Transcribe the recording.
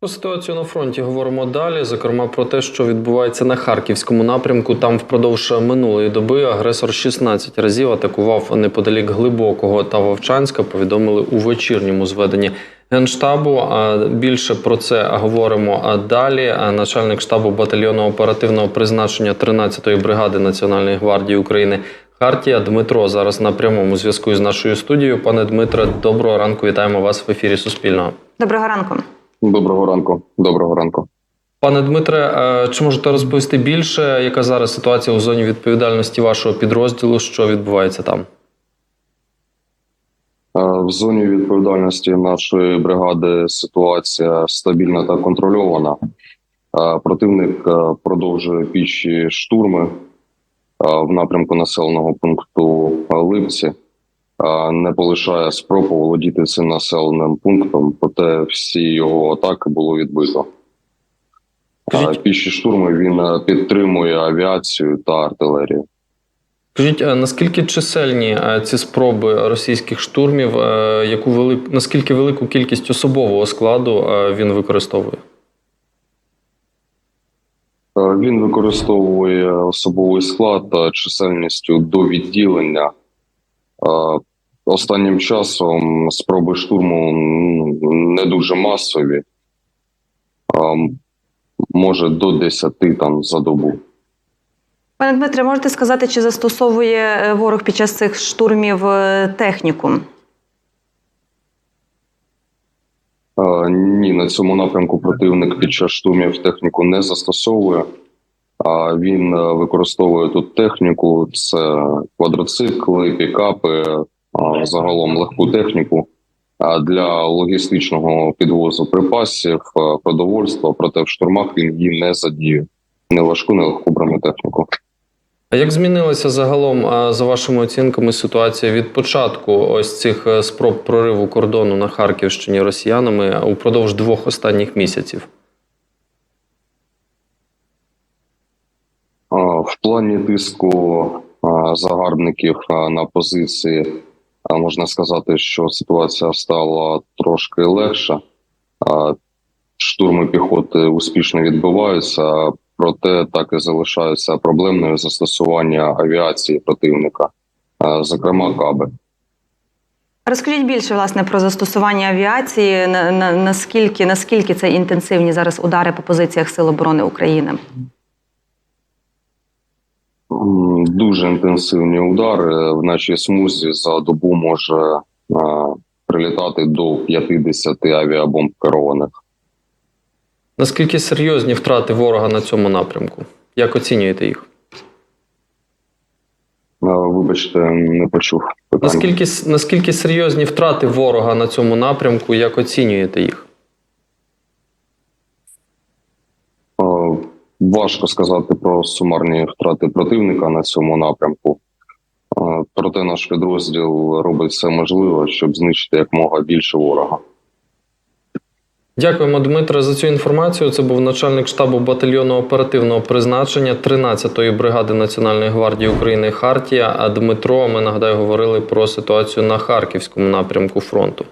Про ситуацію на фронті говоримо далі. Зокрема, про те, що відбувається на харківському напрямку. Там впродовж минулої доби агресор 16 разів атакував неподалік глибокого та Вовчанська. Повідомили у вечірньому зведенні генштабу. А більше про це говоримо далі. Начальник штабу батальйону оперативного призначення 13-ї бригади Національної гвардії України. Хартія Дмитро зараз на прямому зв'язку з нашою студією. Пане Дмитре, доброго ранку. Вітаємо вас в ефірі Суспільного. Доброго ранку. Доброго ранку. Доброго ранку. Пане Дмитре, чи можете розповісти більше, яка зараз ситуація у зоні відповідальності вашого підрозділу? Що відбувається там? Е, В зоні відповідальності нашої бригади ситуація стабільна та контрольована. Е, Противник е, продовжує піші штурми в напрямку населеного пункту Липці. Не полишає спроб володіти цим населеним пунктом, проте всі його атаки було відбито. Піші штурми він е, підтримує авіацію та артилерію. Скажіть, е, наскільки чисельні е, ці спроби російських штурмів? Яку велик... наскільки велику кількість особового складу він використовує? Він використовує особовий склад чисельністю до відділення. Останнім часом спроби штурму не дуже масові, може до 10 там за добу. Пане Дмитре, можете сказати, чи застосовує е, ворог під час цих штурмів техніку? Е, Ні, на цьому напрямку противник під час штурмів техніку не застосовує. А він е, використовує тут техніку: це квадроцикли, пікапи, загалом легку техніку для логістичного підвозу припасів, продовольства. Проте в штурмах він її не задіє. Не важку, не легку бронетехніку. А як змінилася загалом, за вашими оцінками, ситуація від початку ось цих е, спроб прориву кордону на Харківщині росіянами упродовж двох останніх місяців? В плані тиску загарбників на позиції можна сказати, що ситуація стала трошки легша. Штурми піхоти успішно відбуваються, проте так і залишаються проблемною застосування авіації противника, зокрема каби. Розкажіть більше власне про застосування авіації. На, на, наскільки, наскільки це інтенсивні зараз удари по позиціях Сил оборони України? Дуже інтенсивні удари в нашій смузі за добу може а, прилітати до 50 авіабомб керованих. Наскільки серйозні втрати ворога на цьому напрямку? Як оцінюєте їх? Вибачте, не почув питання. Наскільки, наскільки серйозні втрати ворога на цьому напрямку? Як оцінюєте їх? А, Важко сказати про сумарні втрати противника на цьому напрямку. Проте наш підрозділ робить все можливе, щоб знищити якмога більше ворога. Дякуємо, Дмитре, за цю інформацію. Це був начальник штабу батальйону оперативного призначення 13-ї бригади Національної гвардії України Хартія. А Дмитро, ми нагадаю, говорили про ситуацію на харківському напрямку фронту.